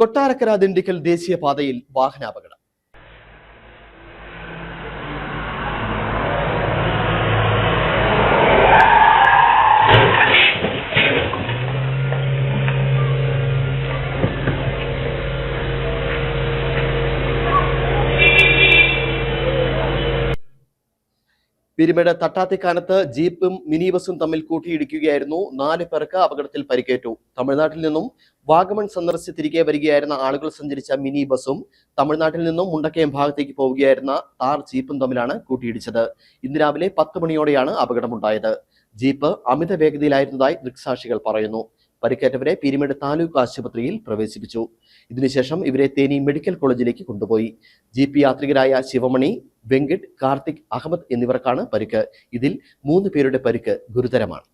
കൊട്ടാരക്കര ദിണ്ടിക്കൽ ദേശീയപാതയിൽ വാഹനാപകടം. പിരിമേട് തട്ടാത്തിക്കാനത്ത് ജീപ്പും മിനി ബസും തമ്മിൽ കൂട്ടിയിടിക്കുകയായിരുന്നു. നാല് പേർക്ക് അപകടത്തിൽ പരിക്കേറ്റു. തമിഴ്നാട്ടിൽ നിന്നും വാഗമൺ സന്ദർശിച്ച് തിരികെ വരികയായിരുന്ന ആളുകൾ സഞ്ചരിച്ച മിനി ബസും തമിഴ്നാട്ടിൽ നിന്നും മുണ്ടക്കയം ഭാഗത്തേക്ക് പോവുകയായിരുന്ന താർ ജീപ്പും തമ്മിലാണ് കൂട്ടിയിടിച്ചത്. ഇന്ന് രാവിലെ പത്ത് മണിയോടെയാണ് അപകടമുണ്ടായത്. ജീപ്പ് അമിത വേഗതയിലായിരുന്നതായി ദൃക്സാക്ഷികൾ പറയുന്നു. പരിക്കേറ്റവരെ പീരിമേട് താലൂക്ക് ആശുപത്രിയിൽ പ്രവേശിപ്പിച്ചു. ഇതിനുശേഷം ഇവരെ തേനി മെഡിക്കൽ കോളേജിലേക്ക് കൊണ്ടുപോയി. ജീപ്പ് യാത്രികരായ ശിവമണി വെങ്കട്ട് കാർത്തിക് അഹമ്മദ് എന്നിവർക്കാണ് പരിക്ക്. ഇതിൽ മൂന്ന് പേരുടെ പരിക്ക് ഗുരുതരമാണ്.